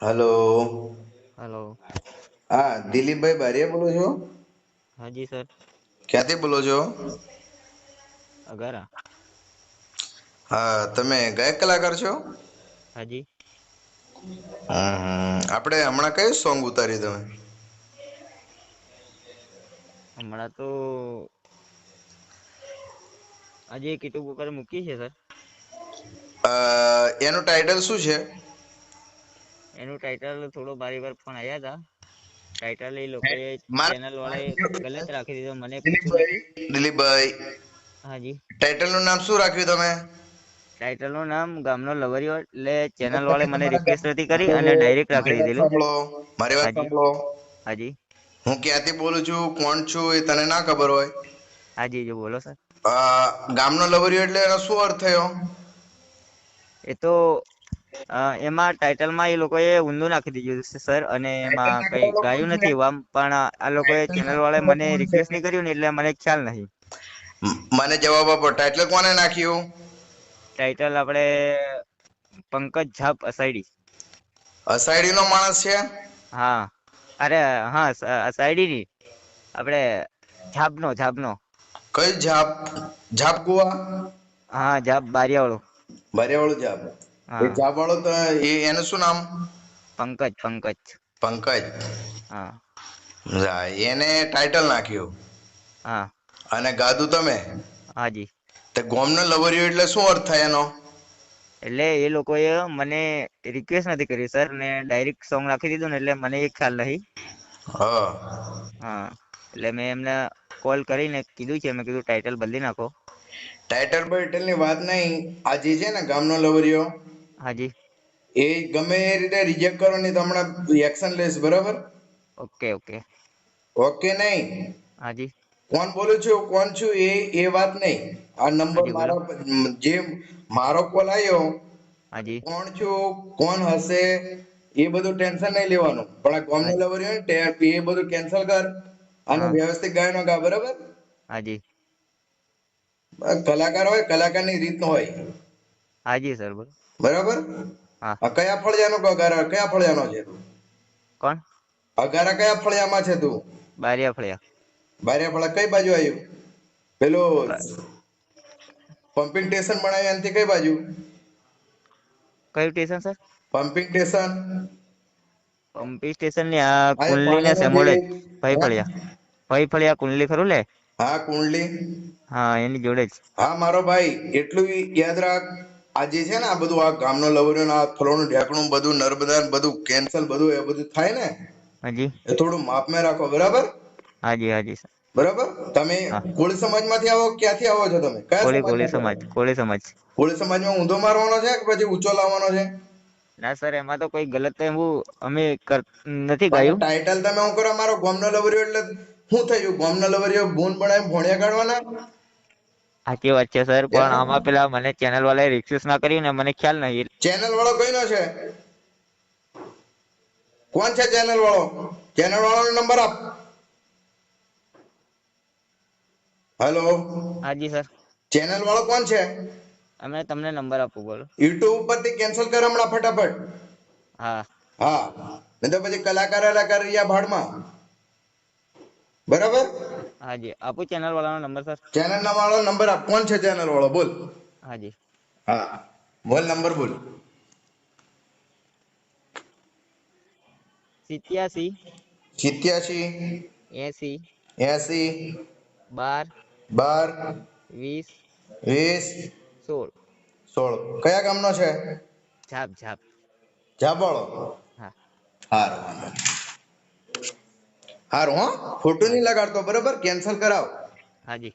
Hello. Hello. હા દિલીપભાઈ બારિયા બોલો છો? હાજી સર. ક્યાંથી બોલો છો? અગારા. હા તમે ગાયક કલાકાર છો? હાજી. આપણે હમણાં કયું સોંગ ઉતાર્યું તમે? હમણાં તો આજે કીટુ ઉપર મૂકી છે સર. એનું ટાઇટલ શું છે? એનું ટાઇટલ થોડો બારી વાર ફોન આવ્યા હતા ટાઇટલ એ લોકોએ ચેનલ વાળાએ ગલત રાખી દીધો મને દિલીપભાઈ દિલીપભાઈ. હાજી. ટાઇટલનું નામ શું રાખ્યું તમે? ટાઇટલનું નામ ગામનો લવરિયો એટલે ચેનલ વાળે મને રિક્વેસ્ટ હતી કરી અને ડાયરેક્ટ રાખી દીધેલું. મારી વાત. સાંભળો. હાજી. હું ક્યાંથી બોલું છું કોણ છું એ તને ના ખબર હોય. હાજી જો બોલો સર. ગામનો લવરિયો એટલે એનો શું અર્થ થયો? એ તો એમાં ટાઇટલમાં એ લોકોએ ઊંધું નાખી દીધું છે સર અને એમાં કઈ ગાયું નથી આમ પણ આ લોકોએ ચેનલ વાળા મને રિક્વેસ્ટ નહીં કર્યું ને એટલે મને ખ્યાલ નહીં. મને જવાબ આપો ટાઇટલ કોને નાખ્યું? ટાઇટલ આપણે પંકજ ઝાપ અસાઈડી અસાઈડી નો માણસ છે? હા. અરે હા અસાઈડી ની આપણે ઝાપનો ઝાપનો. કઈ ઝાપ? ઝાપ કુવા? હા ઝાપ બારિયાવાળો. બારિયાવાળો ઝાપ. એ ઝાપ વાળો તો એ એનું શું નામ? પંકજ પંકજ. પંકજ. હા. એને ટાઇટલ નાખ્યું. હા. અને ગાધું તમે? હાજી. તે ગોમનો લવરિયો એટલે શું અર્થ થાય એનો? એટલે એ લોકોએ મને રિક્વેસ્ટ નથી કરી સર ને ડાયરેક્ટ સોંગ નાખી દીધું ને એટલે મને એ ખ્યાલ નહીં હા. હા. એટલે મેં એમને કોલ કરીને કીધું છે મેં કીધું ટાઇટલ બદલી નાખો. ટાઇટલ બાઇટલની વાત નહીં. આજે છે ને ગામનો લવરિયો હાજી. એ ગમે એ રીતે રિજેક્ટ કરો ને તો હમણાં એક્શન લેશ બરાબર? Okay okay. ઓકે નહીં? હાજી. કોણ બોલું છું કોણ છું એ એ વાત નહીં. આ નંબર મારો જે મારો કોલ આવ્યો હાજી. કોણ છું કોણ હશે એ બધું ટેન્શન નહીં લેવાનું. પણ આ હાજી. લવર એ બધું કેન્સલ કર અને વ્યવસ્થિત ગાયનો ગા બરાબર? હાજી. કલાકાર હોય કલાકારની રીત હોય. હાજી સર બોલો બરાબર? હા. આ કયા ફળિયાનો અગારા? કયા ફળિયાનો છે તું? કોણ? અગારા કયા ફળિયામાં છે તું? બારિયા ફળિયા. બારિયા ફળા કઈ બાજુ આવ્યું પેલું પમ્પિંગ સ્ટેશન બનાવ્યું એનથી કઈ બાજુ? કયું station sir? Pumping station. Pumping સ્ટેશનની આ કુંડલી ને પાણીનો ભાઈ ફળિયા. ભાઈ ફળિયા કુંડલી ખરું લે? હા કુંડલી. હા એની જોડે જ. હા મારો ભાઈ એટલું યાદ રાખ. આ જે છે ને આ બધું આ ગામનો લવર્યો આ ફલોનું ઢેકણું બધું નર્મદા બધું કેન્સલ બધું એ બધું થાય ને હાજી. એ થોડું માપમાં રાખો બરાબર? હાજી હાજી બરાબર? તમે. કોળી સમાજમાંથી આવો ક્યાંથી આવો છો તમે? કોળી કોળી સમાજ કોળી સમાજ? કોળી સમાજમાં ઊંધો મારવાનો છે કે પછી ઊંચો લાવવાનો છે? ના સર એમાં તો કોઈ ગલત એવું અમે નથી ગાયું. ટાઇટલ તમે હું કરો મારો ગોમનો લવર્યો એટલે શું થયું ગોમનો લવર્યો બૂન બનાવી ભોણિયા કાઢવાના? સાચી વાત છે સર પણ આમાં પેલા મને ચેનલ વાળાએ રિક્વેસ્ટ ના કર્યું ને મને ખ્યાલ નહીં. ચેનલ વાળો કઈનો છે? કોણ છે ચેનલ વાળો? ચેનલ વાળો નંબર આપ. હેલો હાજી સર ચેનલ વાળો કોણ છે? અમે તમને નંબર આપું બોલો. યુટ્યુબ ઉપરથી કેન્સલ કર હમણાં ફટાફટ. હા. હા. નહીં તો પછી કલાકાર કલાકાર રહ્યા ભાડમાં. બરાબર? હાજી આપો ચેનલ વાળાનો નંબર સર ચેનલ વાળો નંબર આપ કોણ છે ચેનલ વાળો? બોલ. હાજી હા. બોલ નંબર બોલ. સિત્યાસી. સિત્યાસી. એસી. એસી. બાર. બાર. વીસ. વીસ. સોળ. સોળ. કયા ગામનો છે? Zap zap. વાળો હા. નહીં. હારું હો? ખોટું નહીં લગાડતો બરોબર? કેન્સલ કરાવો. હાજી.